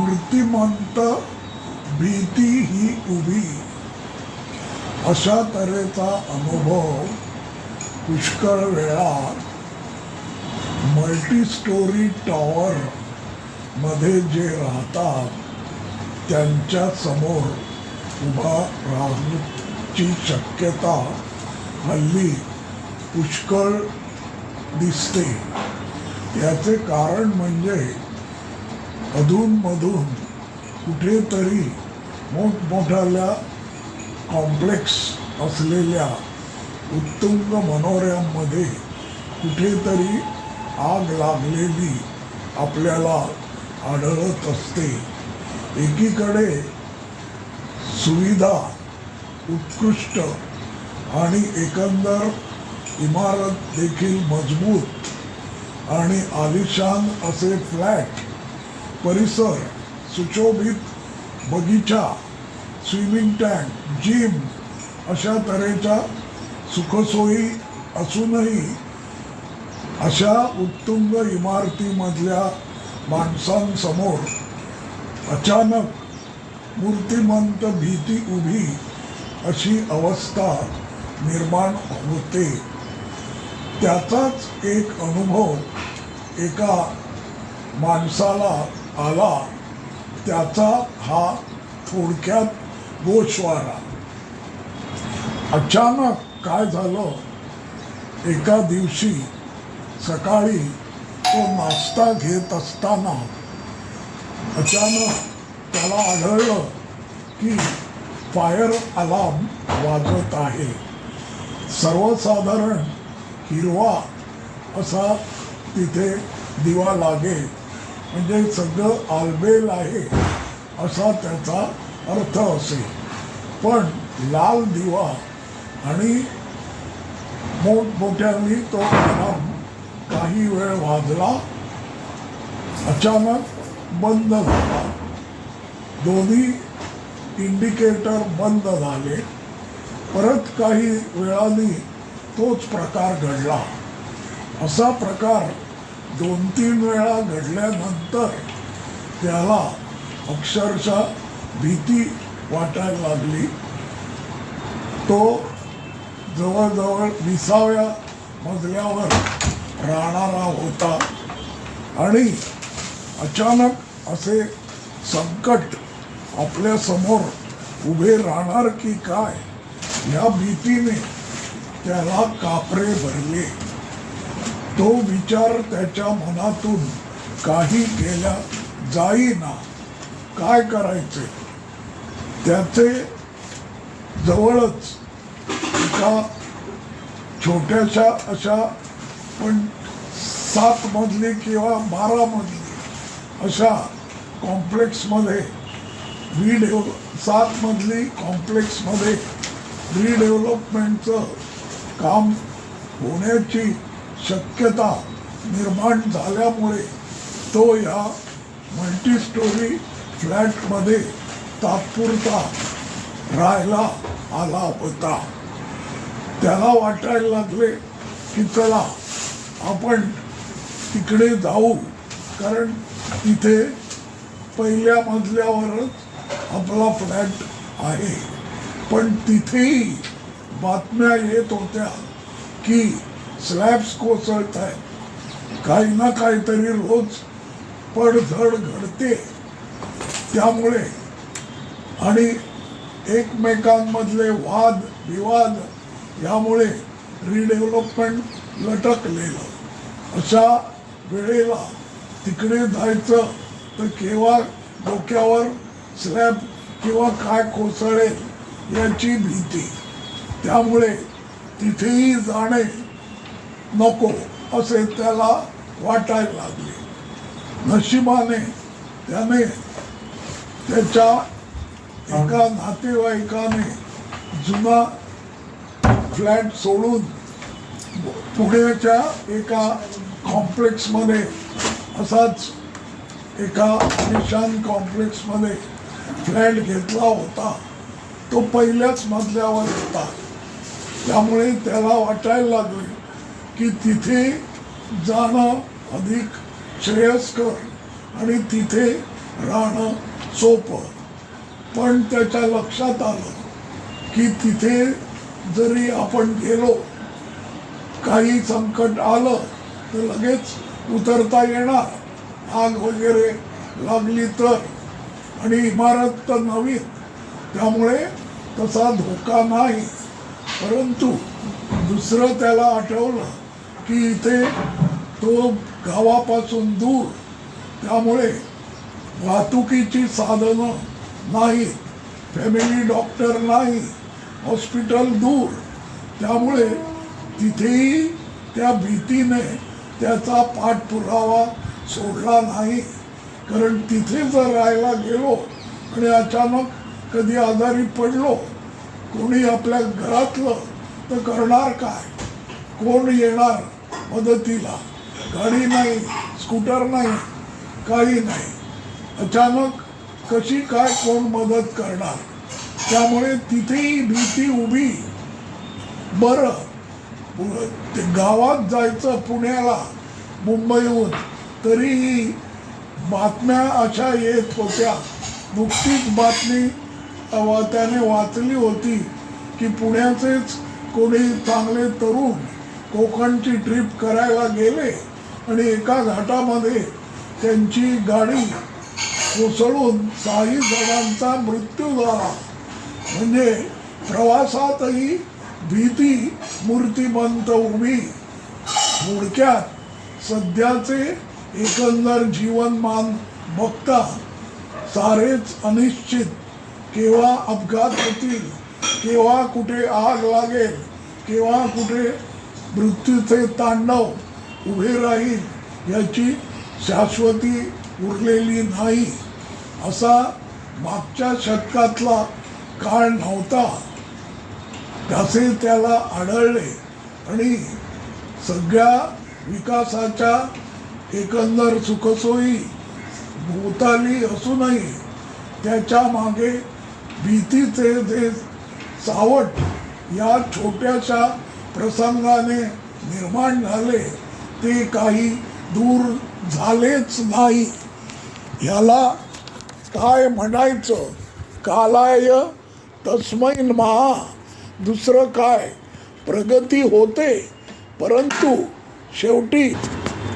मूर्तिमंत भीती ही उभी. अशा तऱ्हेचा अनुभव पुष्कळ वेळा मल्टी स्टोरी टॉवर मध्ये जे राहतात त्यांच्यासमोर उभा राहण्याची शक्यता हल्ली पुष्कळ दिसते. याचे कारण म्हणजे अधूनमधून कुठेतरी मोठमोठ्या कॉम्प्लेक्स असलेल्या उत्तुंग मनोऱ्यांमध्ये कुठेतरी आग लागलेली आपल्याला आढळत असते. एकीकडे सुविधा उत्कृष्ट आणि एकंदर इमारत देखील मजबूत आणि आलिशान असे फ्लॅट परिसर सुशोभित बगीचा स्विमिंग टँक जिम अशा तऱ्हेच्या सुखसोयी असूनही अशा उत्तुंग इमारतीमधल्या माणसांसमोर अचानक मूर्तिमंत भीती उभी अशी अवस्था निर्माण होते. त्याचाच एक अनुभव एका माणसाला आला त्याचा हा थोडक्यात गोषवारा. अचानक काय झालं? एका दिवशी सकाळी तो नाश्ता घेत असताना अचानक त्याला आढळलं की फायर अलार्म वाजत आहे. सर्वसाधारण हिरवा असा तिथे दिवा लागेल. म्हणजे सगळं आलबेल आहे असा त्याचा अर्थ असेल. पण लाल दिवा आणि मोठमोठ्यांनी तो आराम काही वेळ वाजला अचानक बंद झाला. दोन्ही इंडिकेटर बंद झाले. परत काही वेळाने तोच प्रकार घडला. असा प्रकार दोन तीन वेळा घडल्यानंतर त्याला अक्षरशः भीती वाटायला लागली. तो जवळजवळ विसाव्या मजल्यावर राहणारा होता आणि अचानक असे संकट आपल्यासमोर उभे राहणार की काय? या भीतीने त्याला कापरे भरले. तो विचार त्याच्या मनातून काही केला जाईना. काय करायचे? त्याचे जवळच एका छोट्याशा अशा पण सात मजली किंवा बारा मजली अशा कॉम्प्लेक्समध्ये रिडेव्हल सात मजली कॉम्प्लेक्समध्ये रिडेव्हलपमेंटचं काम होण्याची शक्यता निर्माण झाल्यामुळे तो या मल्टी स्टोरी फ्लॅटमध्ये तात्पुरता राहायला आला होता. त्याला वाटायला लागले की चला आपण तिकडे जाऊ कारण तिथे पहिल्या मजल्यावरच आपला फ्लॅट आहे. पण तिथेही बातम्या येत होत्या की स्लॅब्स कोसळत आहेत काही ना काहीतरी रोज पडझड घडते. त्यामुळे आणि एकमेकांमधले वाद विवाद यामुळे रिडेव्हलपमेंट लटकलेलं. अशा वेळेला तिकडे जायचं तर केव्हा डोक्यावर स्लॅब किंवा काय कोसळेल याची भीती. त्यामुळे तिथेही जाणे नको असे त्याला वाटायला लागले. नशिबाने त्याने त्याच्या एका नातेवाईकाने जुना फ्लॅट सोडून पुण्याच्या एका कॉम्प्लेक्समध्ये असाच एका निशान कॉम्प्लेक्समध्ये फ्लॅट घेतला होता. तो पहिल्याच मजल्यावर होता. त्यामुळे त्याला वाटायला लागले. की तिथे जाणं अधिक श्रेयस्कर आणि तिथे राहणं सोपं. पण त्याच्या लक्षात आलं की तिथे जरी आपण गेलो काही संकट आलं तर लगेच उतरता येणार आग वगैरे लागली तर. आणि इमारत तर नवीन त्यामुळे तसा धोका नाही. परंतु दुसरं त्याला आठवलं की इथे तो गावापासून दूर. त्यामुळे वाहतुकीची साधनं नाहीत फॅमिली डॉक्टर नाही हॉस्पिटल दूर. त्यामुळे तिथेही त्या भीतीने त्याचा पाठपुरावा सोडला नाही. कारण तिथे जर राहायला गेलो आणि अचानक कधी आजारी पडलो कोणी आपल्या घरातलं तर करणार काय? कोण येणार मदतीला? गाडी नाही स्कूटर नाही काही नाही. अचानक कशी काय कोण मदत करणार? त्यामुळे तिथेही भीती उभी. बरं. ते गावात जायचं पुण्याला मुंबईहून. तरीही बातम्या अशा येत होत्या. नुकतीच बातमी त्याने वाचली होती की पुण्याचेच कोणी चांगले तरुण कोकणची ट्रिप करायला गेले आणि एका घाटामध्ये त्यांची गाडी कोसळून काही जणांचा मृत्यू झाला. म्हणजे प्रवासातही भीती मूर्तिमंत उभी. थोडक्यात सध्याचे एकंदर जीवनमान बघता सारेच अनिश्चित. केव्हा अपघात होतील केव्हा कुठे आग लागेल केव्हा कुठे मृत्यूचे तांडव उभे राहील याची शाश्वती उरलेली नाही. असा मागच्या शतकातला काळ नव्हता. त्याचे त्याला आढळले आणि सगळ्या विकासाच्या एकंदर सुखसोयी भोवताली असूनही त्याच्यामागे भीतीचे जे सावट या छोट्याशा प्रसंगाने निर्माण झाले ते काही दूर झालेच नाही. ह्याला काय म्हणायचं? कालाय तस्मैन महा. दुसरं काय? प्रगती होते परंतु शेवटी